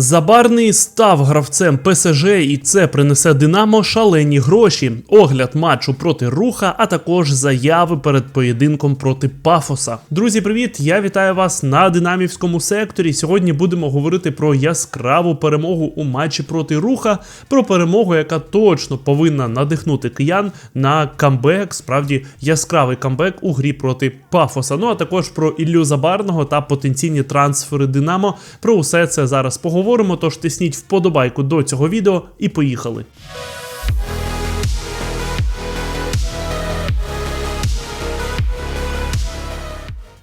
Забарний став гравцем ПСЖ, і це принесе Динамо шалені гроші, огляд матчу проти руха, а також заяви перед поєдинком проти Пафоса. Друзі, привіт! Я вітаю вас на динамівському секторі. Сьогодні будемо говорити про яскраву перемогу у матчі проти руха, про перемогу, яка точно повинна надихнути киян на камбек, справді яскравий камбек у грі проти Пафоса. Ну а також про Іллю Забарного та потенційні трансфери Динамо. Про усе це зараз поговоримо. Тож тисніть вподобайку до цього відео і поїхали.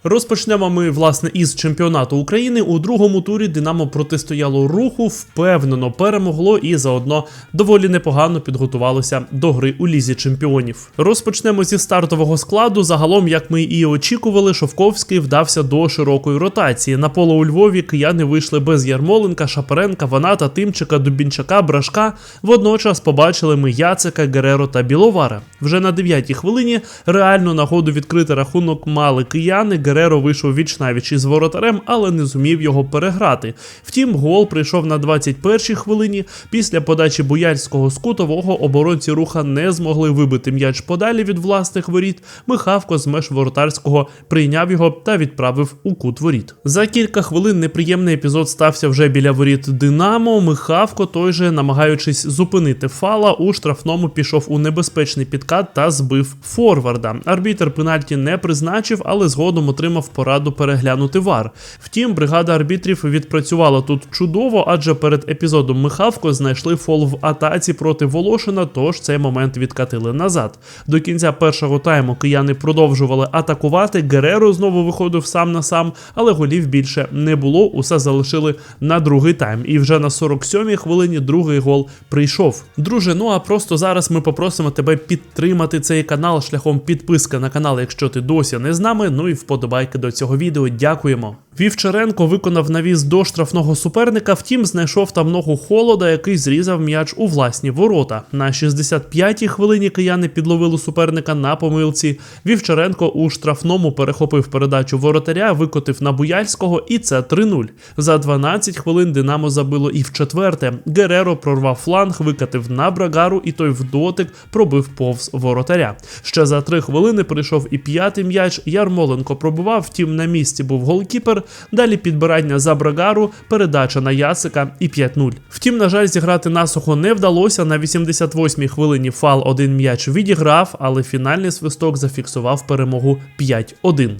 Розпочнемо ми власне із чемпіонату України. У другому турі Динамо протистояло руху, впевнено перемогло і заодно доволі непогано підготувалося до гри у лізі чемпіонів. Розпочнемо зі стартового складу. Загалом, як ми і очікували, Шовковський вдався до широкої ротації. На поле у Львові кияни вийшли без Ярмоленка, Шапаренка, Ваната, Тимчика, Дубінчака, Брашка. Водночас побачили ми Яцика, Гереро та Біловара. Вже на 9-й хвилині реальну нагоду відкрити рахунок мали кияни. Гереро вийшов віч навіч із воротарем, але не зумів його переграти. Втім, гол прийшов на 21-й хвилині. Після подачі Буяльського з кутового оборонці руха не змогли вибити м'яч подалі від власних воріт. Михавко з меж воротарського прийняв його та відправив у кут воріт. За кілька хвилин неприємний епізод стався вже біля воріт Динамо. Михавко той же, намагаючись зупинити фала, у штрафному пішов у небезпечний підкат та збив форварда. Арбітер пенальті не призначив, але згодом отримав пораду переглянути вар. Втім, бригада арбітрів відпрацювала тут чудово, адже перед епізодом Михавко знайшли фол в атаці проти Волошина, тож цей момент відкатили назад. До кінця першого тайму кияни продовжували атакувати. Гереро знову виходив сам на сам, але голів більше не було. Усе залишили на другий тайм. І вже на 47-й хвилині другий гол прийшов. Друже, ну а просто зараз ми попросимо тебе підтримати цей канал шляхом підписки на канал, якщо ти досі не з нами. Ну і вподобайки до цього відео. Дякуємо. Вівчаренко виконав навіс до штрафного суперника, втім знайшов там ногу холода, який зрізав м'яч у власні ворота. На 65-й хвилині кияни підловили суперника на помилці. Вівчаренко у штрафному перехопив передачу воротаря, викотив на Буяльського, і це 3-0. За 12 хвилин Динамо забило і в четверте. Гереро прорвав фланг, викатив на Брагару, і той в дотик пробив повз воротаря. Ще за 3 хвилини прийшов і п'ятий м'яч. Ярмоленко пробував, втім на місці був голкіпер. Далі підбирання за Брагару, передача на Ясика і 5-0. Втім, на жаль, зіграти насухо не вдалося. На 88-й хвилині фал один м'яч відіграв, але фінальний свисток зафіксував перемогу 5-1.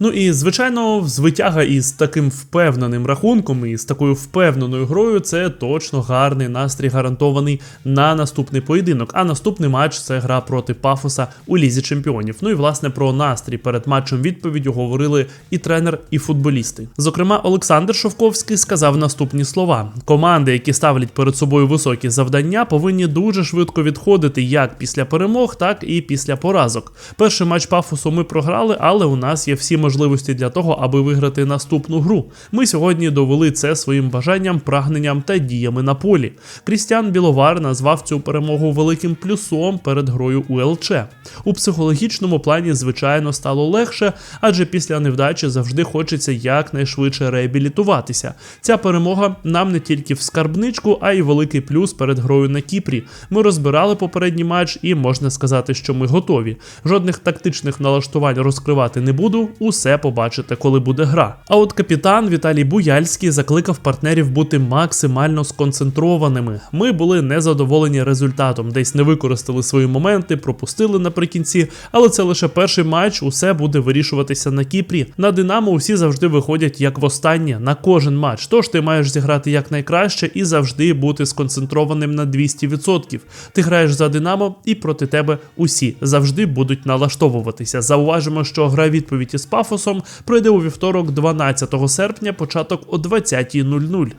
Ну і звичайно, звитяга із таким впевненим рахунком і з такою впевненою грою це точно гарний настрій гарантований на наступний поєдинок. А наступний матч це гра проти Пафоса у лізі чемпіонів. Ну і власне про настрій перед матчем відповіддю говорили і тренер, і футболісти. Зокрема, Олександр Шовковський сказав наступні слова: команди, які ставлять перед собою високі завдання, повинні дуже швидко відходити як після перемог, так і після поразок. Перший матч Пафосу ми програли, але у нас є всі можливості для того, аби виграти наступну гру. Ми сьогодні довели це своїм бажанням, прагненням та діями на полі. Крістіан Біловар назвав цю перемогу великим плюсом перед грою у ЛЧ. У психологічному плані, звичайно, стало легше, адже після невдачі завжди хочеться якнайшвидше реабілітуватися. Ця перемога нам не тільки в скарбничку, а й великий плюс перед грою на Кіпрі. Ми розбирали попередній матч, і можна сказати, що ми готові. Жодних тактичних налаштувань розкривати не буду. Усе побачите, коли буде гра. А от капітан Віталій Буяльський закликав партнерів бути максимально сконцентрованими. Ми були незадоволені результатом, десь не використали свої моменти, пропустили наприкінці, але це лише перший матч. Усе буде вирішуватися на Кіпрі. На Динамо усі завжди виходять як востаннє на кожен матч. Тож ти маєш зіграти якнайкраще і завжди бути сконцентрованим на 200%. Ти граєш за Динамо, і проти тебе усі завжди будуть налаштовуватися. Зауважимо, що гра відповідь із пафосом пройде у вівторок, 12 серпня, початок о 20.00.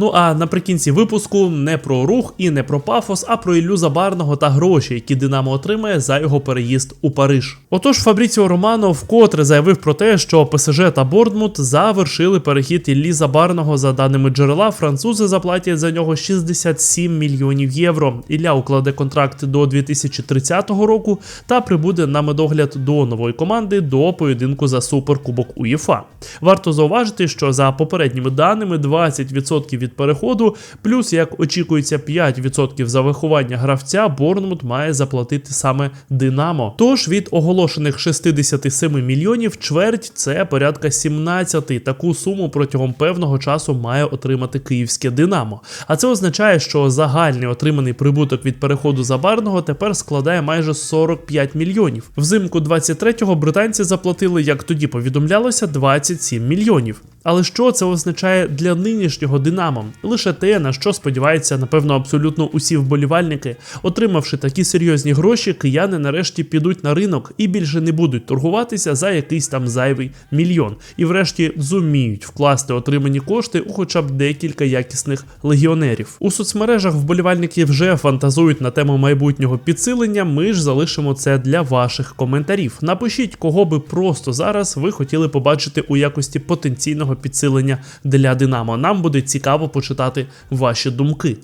Ну а наприкінці випуску не про рух і не про пафос, а про Іллю Забарного та гроші, які Динамо отримає за його переїзд у Париж. Отож, Фабріціо Романо вкотре заявив про те, що ПСЖ та Бордмут завершили перехід Іллі Забарного. За даними джерела, французи заплатять за нього 67 мільйонів євро. Ілля укладе контракт до 2030 року та прибуде на медогляд до нової команди до поєдинку за суперкубок УЄФА. Варто зауважити, що за попередніми даними 20% від переходу, плюс як очікується 5% за виховання гравця, Борнмут має заплатити саме Динамо. Тож від оголошених 67 мільйонів чверть це порядка 17. Таку суму протягом певного часу має отримати київське Динамо. А це означає, що загальний отриманий прибуток від переходу Забарного тепер складає майже 45 мільйонів. Взимку 23-го британці заплатили, як тоді повідомлялося, 27 мільйонів. Але що це означає для нинішнього Динамо? Лише те, на що сподіваються, напевно, абсолютно усі вболівальники. Отримавши такі серйозні гроші, кияни нарешті підуть на ринок і більше не будуть торгуватися за якийсь там зайвий мільйон. І врешті зуміють вкласти отримані кошти у хоча б декілька якісних легіонерів. У соцмережах вболівальники вже фантазують на тему майбутнього підсилення. Ми ж залишимо це для ваших коментарів. Напишіть, кого би просто зараз ви хотіли побачити у якості потенційного підсилення для Динамо. Нам буде цікаво почитати ваші думки.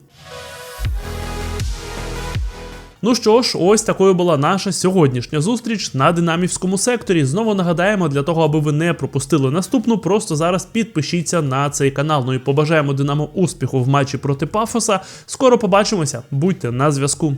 Ну що ж, ось такою була наша сьогоднішня зустріч на динамівському секторі. Знову нагадаємо, для того, аби ви не пропустили наступну, просто зараз підпишіться на цей канал. Ну і побажаємо Динамо успіху в матчі проти Пафоса. Скоро побачимося, будьте на зв'язку.